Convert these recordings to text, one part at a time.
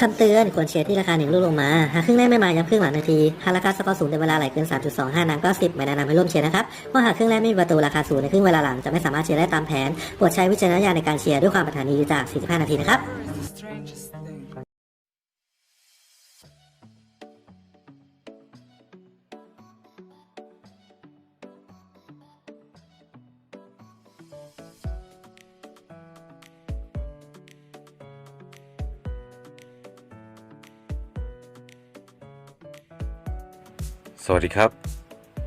คำเตือนควรเชียร์ที่ราคาหนึ่งลูกลงมา หากครึ่งแรกไม่มาย้ำครึ่งหลังนาที หากราคาสกอร์สูงในเวลาไหลเกิน 3.25 นางก็ 10 ไม่แนะนำให้ร่วมเชียร์นะครับเพราะหากครึ่งแรกไม่มีประตูราคาสูงในครึ่งเวลาหลังจะไม่สามารถเชียร์ได้ตามแผนโปรดใช้วิจารณญาณในการเชียร์ด้วยความปรารถนาดีจาก 45 นาทีนะครับ สวัสดีครับ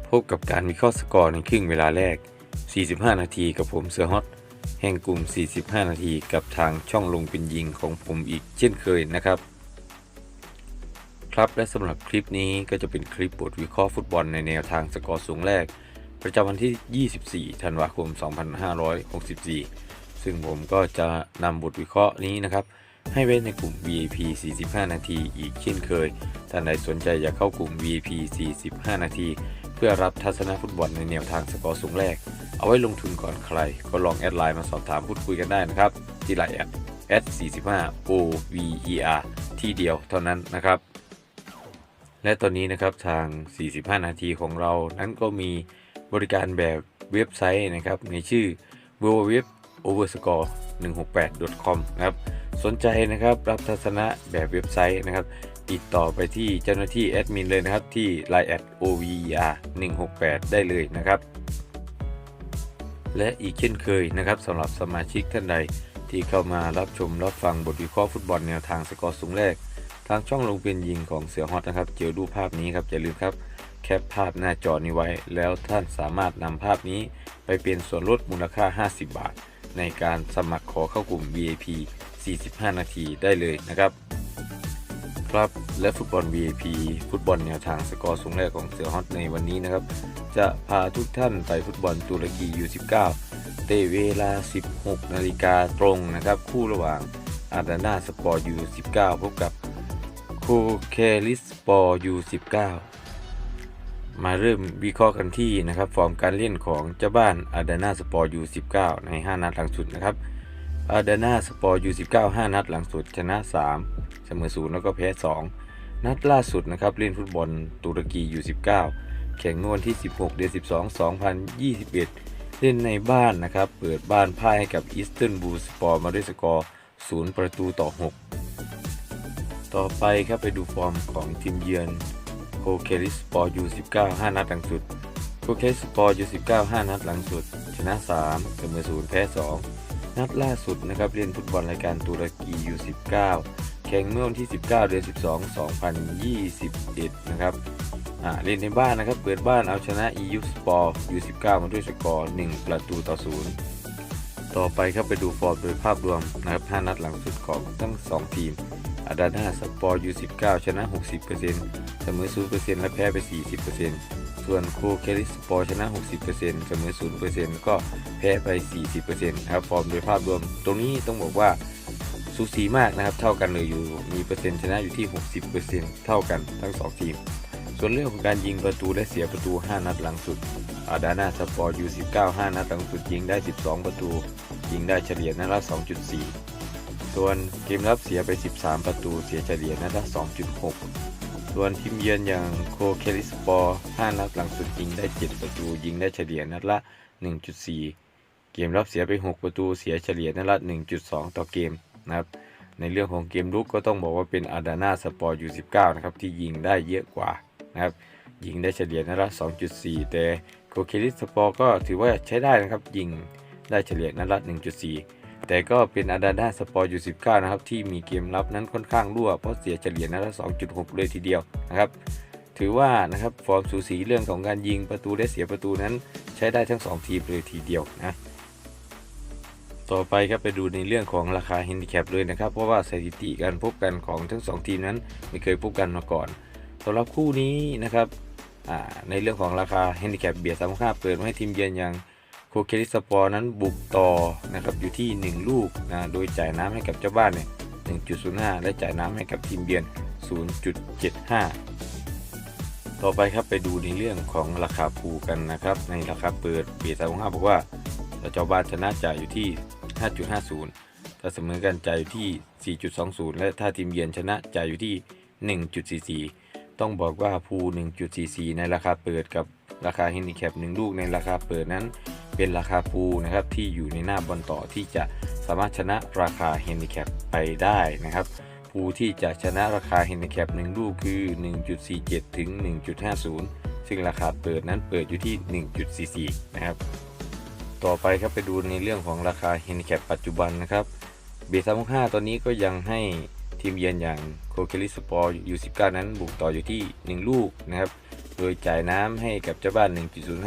พบกับการวิเคราะห์สกอร์ในครึ่งเวลาแรก 45 นาทีกับผมเสือฮอตแห่งกลุ่ม 45 นาทีกับทางช่องลงเป็นยิงของผมอีกเช่นเคยนะครับ ครับและสำหรับคลิปนี้ก็จะเป็นคลิปบทวิเคราะห์ฟุตบอลในแนวทางสกอร์สูงแรก ประจำวันที่ 24 ธันวาคม 2564 ซึ่งผมก็จะนำบทวิเคราะห์นี้นะครับให้ไว้ในกลุ่ม VIP 45 นาทีอีกเช่นเคย ท่านใดสนใจอยากเข้ากลุ่ม VP 45 นาที เพื่อรับทัศนฟุตบอลในแนวทางสกอร์สูงแรก เอาไว้ลงทุนก่อนใคร ก็ลองแอดไลน์มาสอบถามพูดคุยกันได้นะครับ ที่ไลน์แอดแอด45 OVER ที่เดียวเท่านั้นนะครับ และตอนนี้นะครับทาง 45 นาทีของเรา นั้นก็มีบริการแบบเว็บไซต์นะครับ ในชื่อ www overscore 168 com นะครับ สนใจนะครับรับทัศนะแบบเว็บไซต์นะครับ ติดต่อไปที่เจ้าหน้าที่แอดมินเลยนะครับ ที่ line at over 168ได้เลยนะครับ และอีกเช่นเคยนะครับสำหรับสมาชิกท่านใดที่เข้ามารับชมรับฟังบทวิเคราะห์ฟุตบอลแนวทางสกอร์สูงแรก ทางช่องลงเป็นยิงของเสือฮอตนะครับ เจอดูภาพนี้ครับอย่าลืมครับ แคปภาพหน้าจอนี้ไว้ แล้วท่านสามารถนำภาพนี้ไปเป็นส่วนลดมูลค่า 50 บาท ในการสมัครขอเข้ากลุ่ม VIP 45 นาทีได้เลยนะครับ ครับ และฟุตบอล VIP ฟุตบอลแนวทางสกอร์สูงแรกของเสือฮอตในวันนี้นะครับ จะพาทุกท่านไปฟุตบอลตุรกี U19 เตะเวลา 16 นาฬิกาตรงนะครับ คู่ระหว่างอาดานาสปอร์ U19 พบกับโคเคลิสปอร์ U19 มาเริ่มวิเคราะห์กันที่นะครับ ฟอร์มการเล่นของเจ้าบ้านอาดานาสปอร์ U19 ใน 5 นัดหลังสุดนะครับ อาดานาสปอร์ U19 5 นัดหลังสุดชนะ 3 เสมอ0แล้วก็แพ้ 2 นัดล่าสุดนะครับเล่นฟุตบอลตุรกี U19 แข่งเมื่อวันที่ 16 เดือน 12 2021 เล่นในบ้านนะครับ เปิดบ้านพ่ายให้กับอิสตันบูลสปอร์มาด้วยสกอร์ 0 ประตูต่อ 6 ต่อไปครับไปดูฟอร์มของทีมเยือนโคเคลิสปอร์ยู19 5 นัดหลังสุดโคเคลิสปอร์ยู19 5 นัดหลังสุด ชนะ 3 เสมอ0แพ้ 2 นัดล่าสุดนะครับเล่นฟุตบอลรายการตุรกี U19 แข่งเมื่อวันที่ 19 เดือน 12 2021 นะครับเล่นในบ้านนะครับ เปิดบ้านเอาชนะ EU Sport U19 มาด้วยสกอร์1ประตูต่อ0ต่อไปครับไปดูฟอร์มโดยภาพรวมนะครับ5นัดหลังสุดของทั้ง 2 ทีมอาดาน่าสปอร์ U19 ชนะ 60%เสมอ0%และแพ้ไป 40% ส่วนโคเคลิสปอร์ชนะ 60%เสมอ0%ก็แพ้ไป 40%ครับฟอร์มโดยภาพรวมตรงนี้ต้องบอกว่าสูสีมากนะครับ เท่ากันเลยอยู่มีเปอร์เซ็นต์ชนะอยู่ที่ 60%เท่ากันทั้ง 2 ทีม ส่วนเรื่องของการยิงประตูและเสียประตู 5 นัดหลังสุดอาดาน่าสปอร์ U19 5 นัดหลังสุดยิงได้ 12 ประตู ยิงได้เฉลี่ยนัดละ 2.4 ส่วนเกมรับเสียไป 13 ประตูเสียเฉลี่ยนัดละ 2.6 ส่วนทีมเยือนอย่างโคเคลิสปอร์ 5 นัดหลังสุดยิงได้ 7 ประตูยิงได้เฉลี่ยนัดละ 1.4 เกมรับเสียไป 6 ประตูเสียเฉลี่ยนัดละ 1.2 ต่อเกมนะครับในเรื่องของเกมลุกก็ต้องบอกว่าเป็นอาดาน่าสปอร์ U19 นะครับที่ยิงได้เยอะกว่านะครับยิงได้เฉลี่ยนัดละ 2.4 แต่โคเคลิสปอร์ก็ถือว่าใช้ได้นะครับยิงได้เฉลี่ยนัดละ 1.4 แต่ก็เป็นอาดาน่าสปอร์ยู19 นะครับ ที่มีเกมรับนั้นค่อนข้างรั่ว เพราะเสียเฉลี่ยนัดละ 2.6 เลยทีเดียวนะครับ ถือว่านะครับฟอร์มสูสีเรื่องของการยิงประตูและเสียประตูนั้นใช้ได้ทั้ง 2 ทีมเลยทีเดียวนะต่อไปครับไปดูในเรื่องของราคาแฮนดิแคปเลยนะครับ เพราะว่าสถิติการพบกันของทั้ง 2 ทีมนั้นไม่เคยพบกันมาก่อนสำหรับคู่นี้นะครับในเรื่องของราคาแฮนดิแคปเบียร์สามค่าเปิดมาให้ทีมเยือนอย่าง โคเคลิสปอร์นั้นบุกต่อนะครับอยู่ที่ 1 ลูกนะโดยจ่ายน้ำให้กับเจ้าบ้านเนี่ย1.05 และจ่ายน้ำให้กับทีมเยือน 0.75 ต่อไปครับไปดูในเรื่องของราคาภูกันนะครับ ในราคาเปิดเบีสามค่าบอกว่าเจ้าบ้านชนะจ่ายอยู่ที่ 5.50 ถ้าเสมอกันจ่ายอยู่ที่ 4.20 และถ้าทีมเยือนชนะจ่ายอยู่ที่ 1.44 ต้องบอกว่าภู1.44 ในราคาเปิดกับราคาเฮนดิแคป1ลูกในราคาเปิดนั้น เป็นราคาภูนะครับที่อยู่ในหน้าบอลต่อที่จะสามารถชนะราคาเฮนดิแคปไปได้นะครับภูที่จะชนะราคาเฮนดิแคป1ลูกคือ 1.47 ถึง 1.50 ซึ่งราคาเปิดนั้นเปิดอยู่ที่ 1.44 นะครับ ต่อไปครับไปดูในเรื่องของราคาเฮนดิแคปปัจจุบันนะครับเบสามห้าตอนนี้ก็ยังให้ทีมเยือนอย่างโคเคลิสปอร์ยู19นั้นบุกต่ออยู่ที่ 1 ลูกนะครับ โดยจ่ายน้ำให้กับเจ้าบ้าน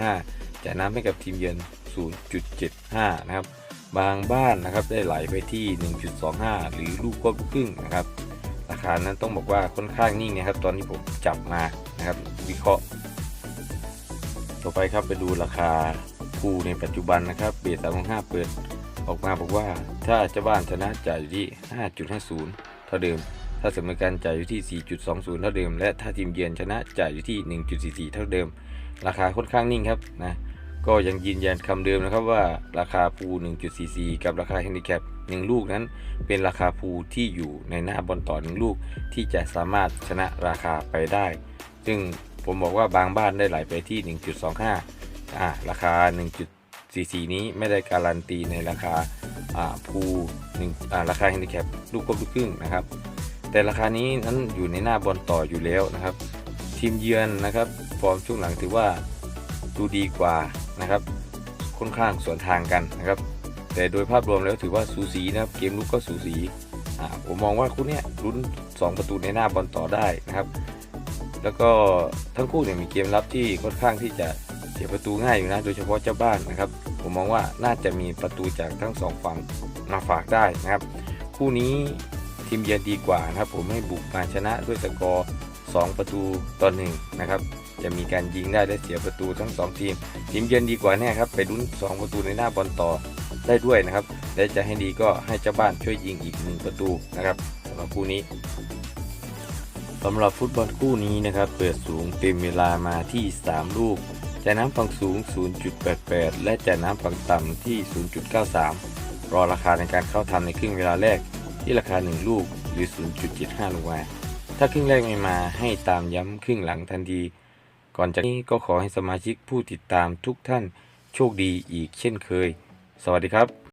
1.05 จ่ายน้ำให้กับทีมเยือน 0.75 นะครับ บางบ้านนะครับได้ไหลไปที่ 1.25 หรือลูกควบครึ่งนะครับ ราคานั้นต้องบอกว่าค่อนข้างนิ่งนะครับ ตอนที่ผมจับมานะครับวิเคราะห์ ต่อไปครับไปดูราคาคู่ในปัจจุบันนะครับเบส365เปิดออกมาบอกว่าถ้าเจ้าบ้านชนะจ่ายอยู่ที่ 5.50 เท่าเดิม ถ้าเสมอกันจ่ายอยู่ที่ 4.20 เท่าเดิม และถ้าทีมเยือนชนะจ่ายอยู่ที่ 1.44 เท่าเดิม ราคาค่อนข้างนิ่งครับนะ ก็ยังยืนยันคำเดิมนะครับว่าราคาภู 1.44 กับราคาแฮนดิแคป1ลูกนั้น เป็นราคาภูที่อยู่ในหน้าบอลต่อ 1 ลูก ที่จะสามารถชนะราคาไปได้ ซึ่งผมบอกว่าบางบ้านได้ไหลไปที่ 1.25อ่าราคา 1.44 นี้ไม่ได้การันตีในราคาอ่าภู1อ่าราคาแฮนดิแคปลูกครบลูกครึ่งนะครับ แต่ราคานี้นั้นอยู่ในหน้าบอลต่ออยู่แล้วนะครับ ทีมเยือนนะครับฟอร์มช่วงหลังถือว่าดูดีกว่า นะครับ ค่อนข้างสวนทางกันนะครับ แต่โดยภาพรวมแล้วถือว่าสูสีนะครับ เกมลุกก็สูสีผมมองว่าคู่นี้ลุ้น 2 ประตูในหน้าบอลต่อได้นะครับ แล้วก็ทั้งคู่เนี่ยมีเกมรับที่ค่อนข้างที่จะเสียประตูง่ายอยู่นะโดยเฉพาะเจ้าบ้านนะครับ ผมมองว่าน่าจะมีประตูจากทั้งสองฝั่งมาฝากได้นะครับ คู่นี้ทีมเยือนดีกว่านะครับ ผมให้บุกมาชนะด้วยสกอร์ 2 ประตูต่อหนึ่งนะครับ จะมีการยิงได้และเสียประตูทั้ง 2 ทีม ทีมเยือนดีกว่าแน่ครับไปลุ้น 2 ประตูในหน้าบอลต่อได้ด้วยนะครับและจะให้ดีก็ให้เจ้าบ้านช่วยยิงอีก 1 ประตูนะครับสำหรับคู่นี้สำหรับฟุตบอลคู่นี้นะครับเปิดสูงเต็มเวลามาที่ 3 ลูกจ่ายน้ำฝั่งสูง 0.88 และจ่ายน้ำฝั่งต่ำที่ 0.93 รอราคาในการเข้าทำในครึ่งเวลาแรกที่ราคา 1 ลูกหรือ 0.75 ลงมา ถ้าครึ่งแรกไม่มาให้ตามย้ำครึ่งหลังทันที ก่อนจากนี้ก็ขอให้สมาชิกผู้ติดตามทุกท่านโชคดีอีกเช่นเคย สวัสดีครับ